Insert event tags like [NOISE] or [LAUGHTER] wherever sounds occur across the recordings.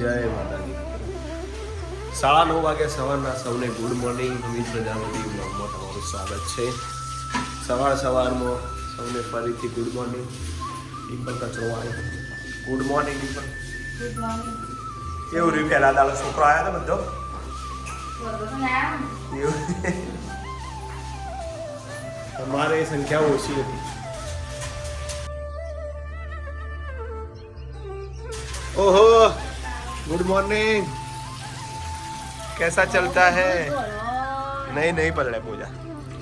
જય માતાજી. સાડા નવ વાગે સવારના સૌને ગુડ મોર્નિંગ. અમિત પ્રજાપતિ બ્લોગમાં તમારું સ્વાગત છે. સવાર સવારમાં સૌને ફરીથી ગુડ મોર્નિંગ. ડિમ્પલ કચરો આવ્યો ગુડ મોર્નિંગ ડિમ્પલ કેવું રહ્યું પહેલાં દાડો? છોકરો આવ્યો હતો બધો? એવું? તમારે સંખ્યા ઓછી હતી. ओहो गुड मॉर्निंग कैसा चलता है नहीं नहीं पढ़ रहे पूजा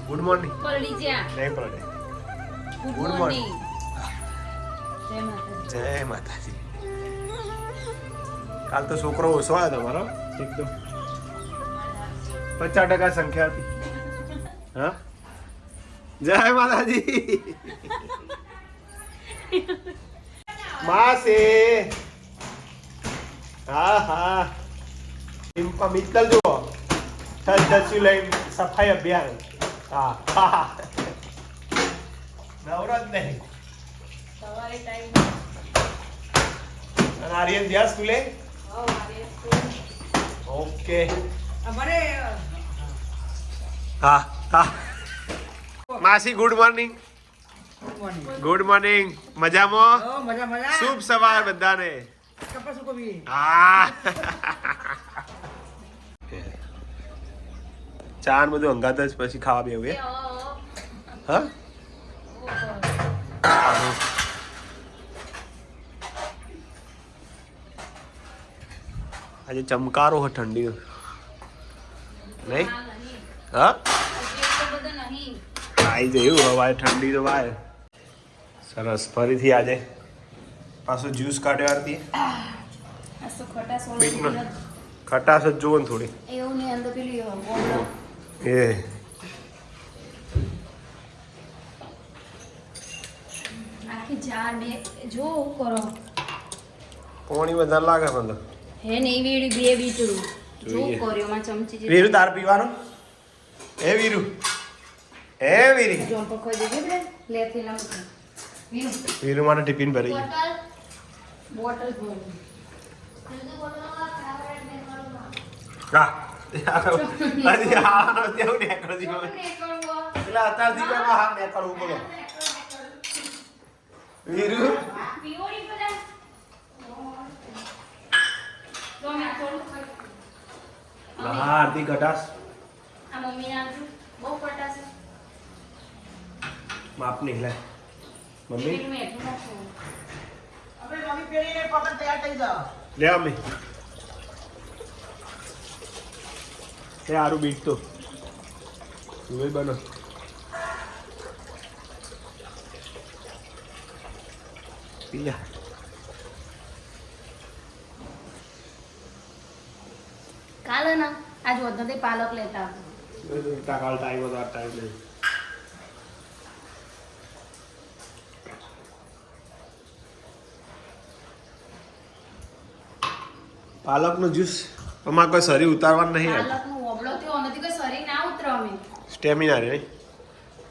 गुड मॉर्निंग પલડી જા नहीं पढ़ रहे ગુડ Good મોર્નિંગ જય માતાજી જય માતાજી કાલ તો છોકરો ઓછો આવ્યો તમારો એકદમ પચાસ ટકા સંખ્યા હતી હા જય માતાજી [LAUGHS] માસે હા હા. મિત્તલ જુઓ. ટચ ટચ્યું લઈ સફાઈ અભિયાન. હા હા નવરત નહીં. સવારે ટાઈમ અને આર્યન ગયા સ્કૂલે? ઓકે. અમારે હા હા. માસી ગુડ મોર્નિંગ ગુડ મોર્નિંગ મજામાં? શુભ સવાર બધાને. કપાસ કોબી હા ચા ને બધું અંગાત જ પછી ખાવા બેવું હા આજે ચમકારો હ ઠંડી નહીં હા આવી જયું હવાય ઠંડી તો વાય સરસ ફરીથી આજે પાછું જ્યુસ કાઢ્યો આરતી. ખટાશ જ જુઓ ને થોડી. એવું ને અંદર પેલી બોમ્બો એ. આખી જાર બે. જો કરો. પાણી વધારે લાગે મને. હે ને વેડી બે બીટું જો કર્યો માં ચમચી વીરુ તાર પીવાનું? એ વીરુ. એ વીરી. જોન પર દેજે bre લેથી લમ વીરુ. વીરુ માટે ટિફિન ભરી. ગયું બોટલ. બોટલ ભરી. હા હજી આવવાનો તેવું નેકળો જીવો એટલે અત્યારથી કે હા નેકળવું બોલો. વીરુ? પીઓડી બધા જો મેં થોડું ખાઈ. હા આરતી ઘટાશ માપ નહીં મમ્મી? પકડ તૈયાર થઈ લે બીટ તો. તું બનો. પીયા કાલે ના આજ વધતે પાલક લેતા. કાલ ટાઈમ વધારે ટાઈમ નહીં. પાલકનો જ્યુસ? આમાં કોઈ શરીર ઉતારવાનું નહીં યાર. પાલકનું ઓબળો થયો નથી કોઈ શરીર ના ઉતરો અમે સ્ટેમિના રે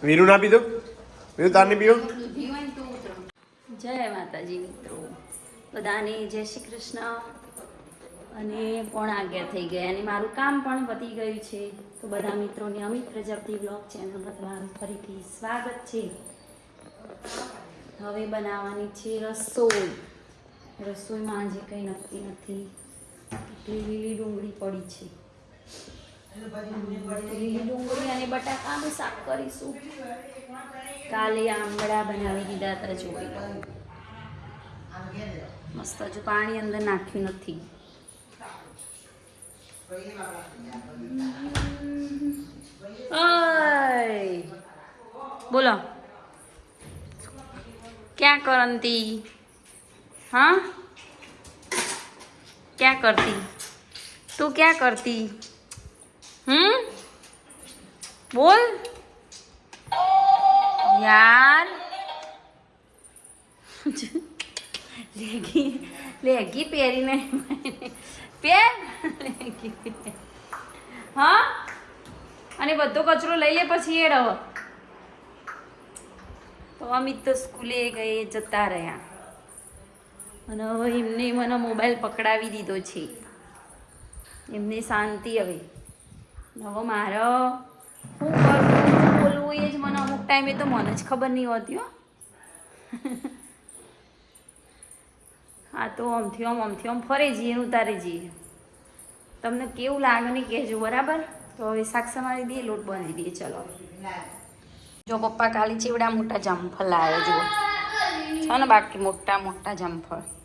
વીરુ ના પીધો? વીરુ તાર નહીં ઉતરો જય માતાજી મિત્રો. બધાને જય શ્રી કૃષ્ણ. અને પણ આજ્ઞા થઈ ગયા? અને મારું કામ પણ પતી ગયું છે. તો બધા મિત્રોને અમિત પ્રજાપતિ બ્લોગ ચેનલમાં તમારું ફરીથી સ્વાગત છે. હવે બનાવવાની છે રસોઈ. રસોઈમાં આજે કંઈ નક્કી નથી. લીલી ડુંગળી પડી છે. લીલી ડુંગળી અને બટાકાનું શાક કરીશું. કાલે આંબળા બનાવી દીધા હતા જોઈ મસ્ત હજુ પાણી અંદર નાખ્યું નથી. બોલો. ક્યાં કરંતી? હા? ક્યાં કરતી? તું ક્યાં કરતી? હમ? બોલ. યાર. લેગી લેગી પહેરીને. પહેર. લેગી હા? અને બધો કચરો લઈ લે પછી એ રહો તો અમિત તો સ્કૂલે ગઈ જતા રહ્યા. અને હવે એમને મને મોબાઈલ પકડાવી દીધો છે. એમને શાંતિ હવે. હવે મારે શું કરવું બોલવું એ જ મને અમુક ટાઈમે તો મને જ ખબર નહીં હોતી હો. હા, તો આમથી આમ આમથી આમ ફરે જઈએ ને તારે જઈએ. તમને કેવું લાગે ને કહેજો, બરાબર? તો હવે શાક સમારી દઈએ, લોટ બાંધી દઈએ. ચલો. જો પપ્પા કાલી ચીવડા મોટા જામફળ લાવે જુઓ છે ને બાકી મોટા મોટા જામફળ.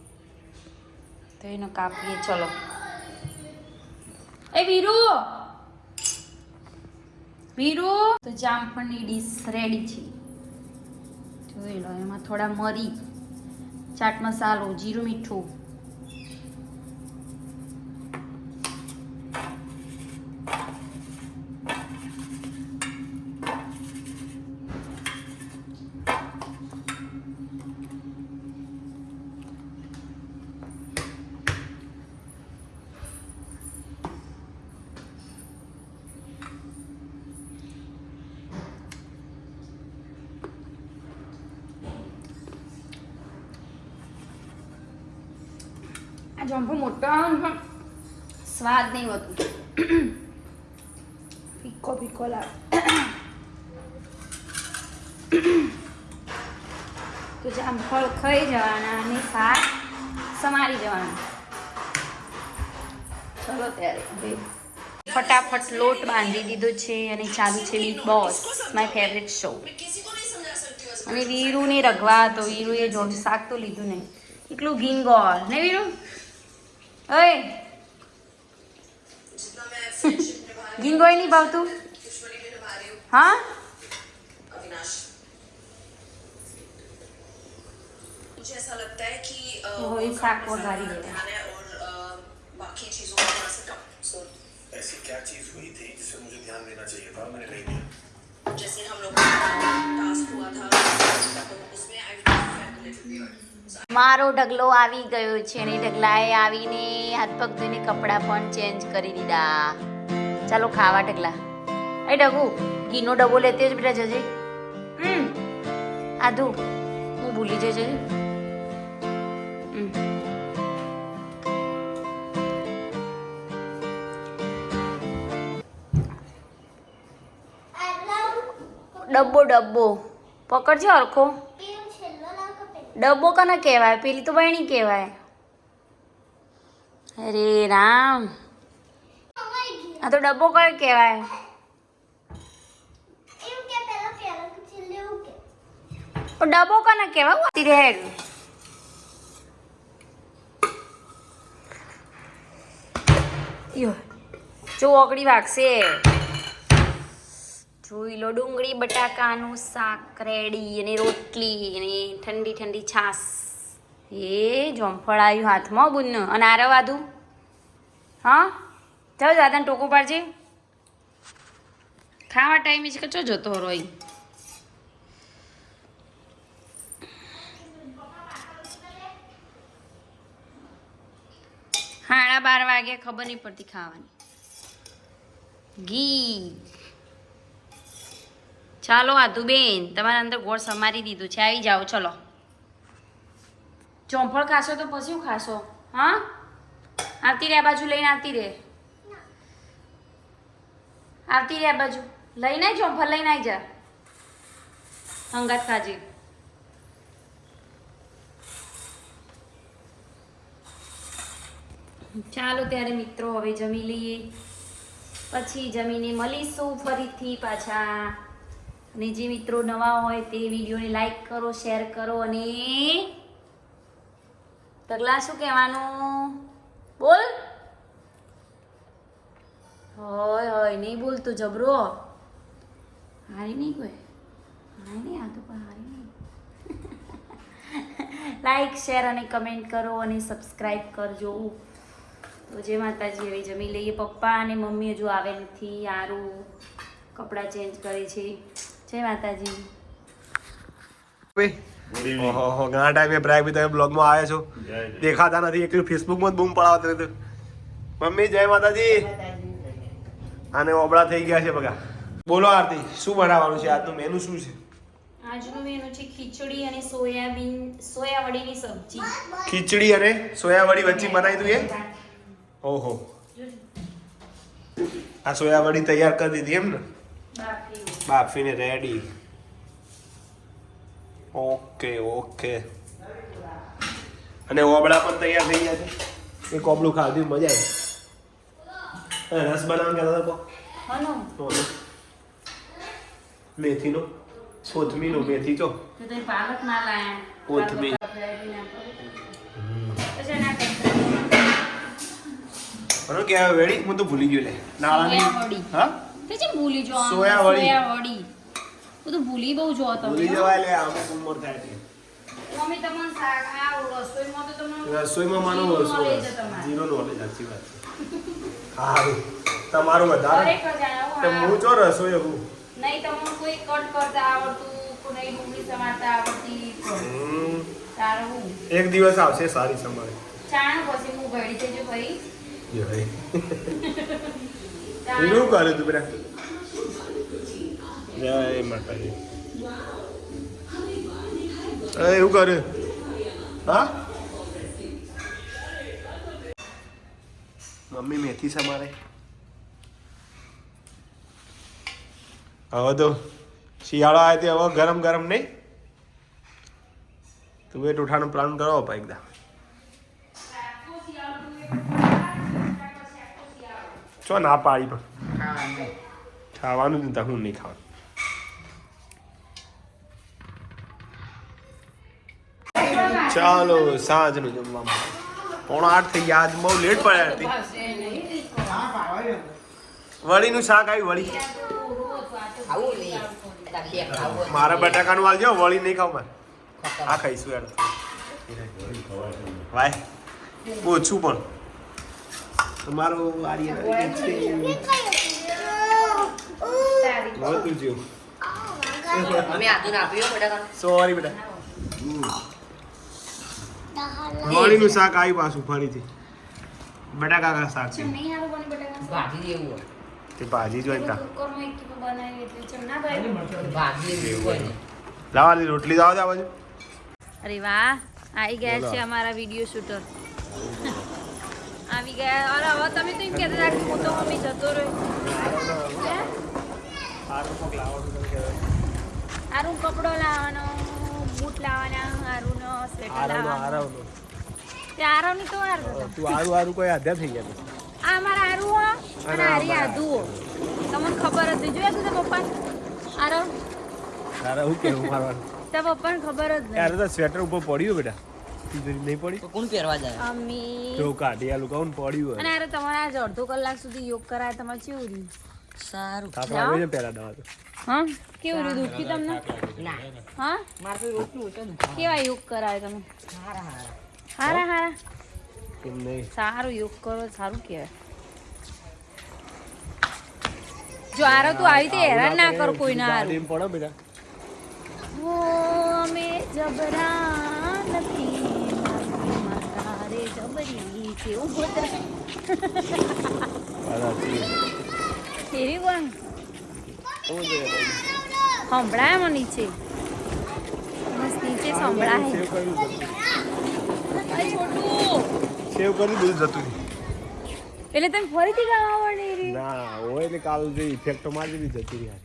તો એનો કાપીએ, ચલો. એ વીરુ! વીરુ! તો જામફળની ડીશ રેડી છે. જોઈ લો, એમાં થોડા મરી, ચાટ મસાલો, જીરું મીઠું. આ મોટા આવે સ્વાદ નહીં હોતું. ફીકો ફીકો લાગે તો જામફળ ખાઈ જવાના અને શાક સમારી જવાના. ચલો ત્યારે ફટાફટ લોટ બાંધી દીધો છે અને ચાલુ છે Bigg Boss, my favourite show અને વીરુને રગવા તો વીરુએ જો શાક તો લીધું નહીં. એટલું ગીન ગોળ ને વીરુ? ओए। जिंगो ही नहीं बाव हाँ। मुझे ऐसा लगता है कि आ, वो इफ़ेक्ट बहुत भारी है। और बाकी चीज़ों में थोड़ा सा कम। सो ऐसी क्या चीज़ हुई थी जिसे मुझे ध्यान देना चाहिए था? मैंने नहीं दिया जैसे हम लोग का टास्क हुआ था तो उसमें आई विल कैलकुलेट મારો ઢગલો આવી ગયો છે અને ઢગલાએ આવીને હાથ પગ ધોઈને કપડાં પણ ચેન્જ કરી દીધા. ચાલો ખાવા ઢગલા. એ ડગુ, ઘીનો ડબ્બો લેતે જ બેટા જજે. આધુ, હું ભૂલી જજે ડબ્બો ડબ્બો. પકડજો હરખો. ડબ્બો કને કહેવાય પેલી તો બહેણી કહેવાય. અરે રામ. આ તો ડબ્બો કયો કહેવાય. ડબ્બો કને કહેવાય રેડ જો ઓગળી વાગશે. જોઈ લો, ડુંગળી, બટાકાનું શાક રેડી અને રોટલી અને ઠંડી ઠંડી છાસ એ જોમફળ આવ્યું હાથમાં બુન અને આરે વાધું હા? ચાલો દાદાને ટોકો પાડજે. ખાવા ટાઈમે જ કચો જતો રોય. સાડા બાર વાગે ખબર નહીં પડતી ખાવાની. ઘી. ચાલો આધુબેન તમારા અંદર ગોળ સમારી દીધું છે. આવી જાઓ, ચલો. ચોંફળ ખાશો તો પછી શું ખાશો? હા? આવતી રે આ બાજુ લઈને આવતી રે આવતી રે આ બાજુ. લઈને આવી ચોંફળ, લઈને આવી જા. હંગાત ખાજી. ચાલો ત્યારે મિત્રો, હવે જમી લઈએ. પછી જમીને મળીશું ફરીથી પાછા. અને જે મિત્રો નવા હોય તે વિડીયોને લાઈક કરો શેર કરો અને તગલા શું કહેવાનું? બોલ. હોય હોય નહીં બોલતું જબરો. હારી નહીં કોઈ? હારી નહીં આ તો પણ હારી નહીં. [LAUGHS] લાઈક શેર અને કમેન્ટ કરો અને સબસ્ક્રાઈબ કરજો. તો જે માતાજી હવે જમી લઈએ પપ્પા અને મમ્મી હજુ આવે નથી. આરું કપડાં ચેન્જ કરે છે. જય માતાજી. ઓહો ઘણા ટાઈમે પ્રાય બી તમે બ્લોગમાં આવ્યા છો. દેખાતા નથી એકલું ફેસબુકમાં જ બૂમ પડાવતા રહેતું. મમ્મી જય માતાજી. આને ઓબળા થઈ ગયા છે બગા. બોલો આરતી શું બનાવવાનું છે? આજનું મેનુ શું છે? આજનું મેનુ છે ખીચડી અને સોયાબીન સોયાવડીની સબ્જી. ખીચડી અને સોયાવડી વચ્ચે બનાવી તું એ? ઓહો. આ સોયાવડી તૈયાર કરી દીધી એમ ને? બાફીને રેડી ઓકે ઓકે. અને ઓબળા પણ તૈયાર થઈ ગયા છે. એક ઓબળું ખાધું મજા આવી. રસ બનાવવાનું કહેતા તો મેથીનો. કોથમીનો મેથી તો પાલક ના લાયા. કોથમીર. કે વેડી હું તો ભૂલી ગયો લે. નાળાની. હા? તે છે ભૂલી જો આમ? સોયાવડી. સોયાવડી હું તો ભૂલી બહુ જો તમે ભૂલી જવાય લે અમુક ઉંમર થાય છે. મમ્મી તમને શાક આ રસોઈમાં તો તમને રસોઈમાં માનો જીરો ઓછો knowledge છે તમારે. જીરો નોલેજ સાચી વાત છે. સારું તમારું વધારે. ખરેખર જાણો, તો હા. હું જો રસોઈ હું નહીં તમને કોઈ કટ કરતા આવડતું કોઈ નહીં ડુંગળી સમારતા આવડતી હમ, તારે હું? એક દિવસ આવશે સારી સમય ચાણ પછી હું ઘડી છે જો ભાઈ. શું કરે તું બેટા જય માતાજી. એવું કરે? હા? મમ્મી મેથી સમારે હવે તો શિયાળો આવે તે હવે ગરમ ગરમ નહીં. તું એ ઉઠાનો પ્લાન કરો પા એકદમ ચો ના પાડી પણ ખાવાનું જ નતા હું નહીં ખાવાનું ચાલો સાંજનું જમવામાં. પોણા આઠ થઈ ગયા આજ બહુ લેટ પડ્યા હતી. વળીનું શાક આવ્યું વળી. મારા બટાકાનું આલજો વળી નહીં ખાવ મારે. આ ખાઈશું યાર. વાય ઓછું પણ. તમારું આર્ય નહોતું જેવું અમે આદુને આપ્યું હો સોરી બેટા. વળીનું શાક આવ્યું પાછું ફરીથી. બટાકા કા શાક છે? ભાજી તે ભાજી જોઈ તા. લાવાની રોટલી લાવો આ બાજુ. અરે વાહ આવી ગયા છે અમારા વીડિયો શૂટર. આવી ગયા. અરે હવે તમે તો એમ કહેતા હતા કે હું તો મમ્મી જતો રહ્યો? હારું કપડો લાવવાનો બૂટ લાવવાના હારું નો સ્વેટર લાવવાનો તે આરવની તો આરવ તું આરું આરું કોઈ આધ્યા થઈ ગયા આ મારા આરુ અને આરી આધુ તમને ખબર હતી જોયા તું પપ્પા આરવ તારે હું કેવું મારવાનું? તે પપ્પાને ખબર જ નહીં. યાર તો સ્વેટર ઉપર પડ્યું બેટા. તિજોરી નહીં પડી? કોણ પહેરવા જાય? અમી જો કાઢી આલું કોણ ને પડ્યું અને અરે તમારે આજ અડધો કલાક સુધી યોગ કરાય તમારે કેવું રહ્યું? સારું. તાપ આવે છે પહેલા દવા તો. હા? કેવું રહ્યું દુખી તમને? ના. હા? મારે રોટલું છે કેવા યોગ કરાય તમે? હારા હારા. હારા હારા. કેમ નહીં? સારું યોગ કરો સારું કહેવાય. જો આરો તું આવી રીતે હેરાન ના કર કોઈ ના આરો પડો બેટા. ઓ અમે જબરા નથી. સંભળાય મને નીચે. બસ નીચે સંભળાય. સેવ જતું એટલે તમે ફરીથી ગાવા આવડે એ રી? ના હોય એટલે કાલ જે ઇફેક્ટ મારી જતી રહી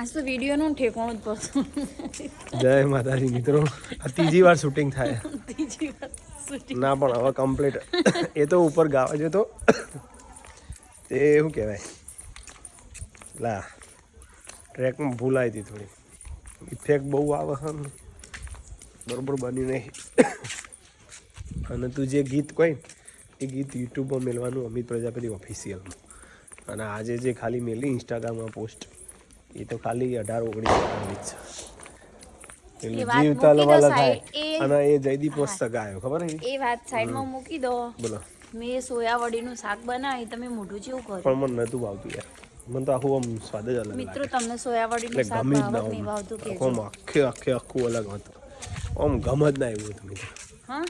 આજ તો વિડીયોનું ઠેકાણું જ પડશે જય માતાજી મિત્રો. આ ત્રીજી વાર શૂટિંગ થાય. ત્રીજી વાર. ના, પણ હવે કમ્પ્લીટ એ તો ઉપર ગાવા જતો તે. શું કહેવાય? લા ટ્રેકમાં ભૂલ આવી હતી થોડી. ઇફેક્ટ બહુ આવે છે બરોબર બન્યું નહીં. અને તું જે ગીત કહી એ ગીત યુટ્યુબમાં મેળવાનું અમિત પ્રજાપતિ ઓફિશિયલમાં અને આજે જે ખાલી મેલી ઇન્સ્ટાગ્રામમાં પોસ્ટ એ તો ખાલી અઢાર, ઓગણીસ છે એટલે જીવતા લવાલા થાય. અને એ જયદીપ મસ્તક આવ્યો ખબર એ વાત સાઈડમાં મૂકી દો. બોલો. મેં સોયાવડીનું શાક બનાવી તમે મોઢું જેવું કર્યું પણ મને નતું ભાવતું યાર. મને તો આખું આમ સ્વાદ જ અલગ મિત્રો તમને સોયાવડીનું એટલે શાક ભાવત નહીં. આખું આમ આખે આખે આખું અલગ હતું. આમ ગમ જ ના હતું હા?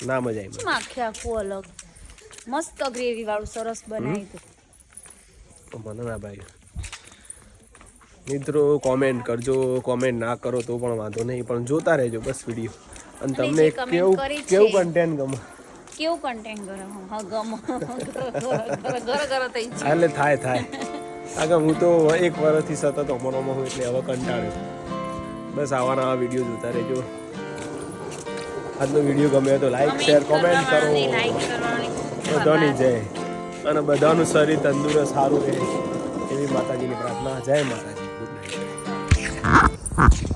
ના મજા આવી. શું આખે આખું અલગ? મસ્ત ગ્રેવી વાળું સરસ બનાવી હતું. મને ના ભાઈ. મિત્રો કોમેન્ટ કરજો કોમેન્ટ ના કરો તો પણ વાંધો નહીં પણ જોતા રહેજો બસ વીડિયો અને તમને કેવું કેવું કન્ટેન્ટ ગમે કેવું કન્ટેન્ટ ગમે એટલે થાય થાય આગળ હું તો એક વર્ષથી સતત અમરોમાં હું એટલે હવે કંટાળ્યો બસ આવા નવા વીડિયો જોતા રહેજો આજનો વીડિયો ગમે તો લાઈક શેર કોમેન્ટ કરો બધાની જય અને બધાનું શરીર તંદુરસ્ત સારું રહે એવી માતાજીની પ્રાર્થના જય માતાજી Ah, ah.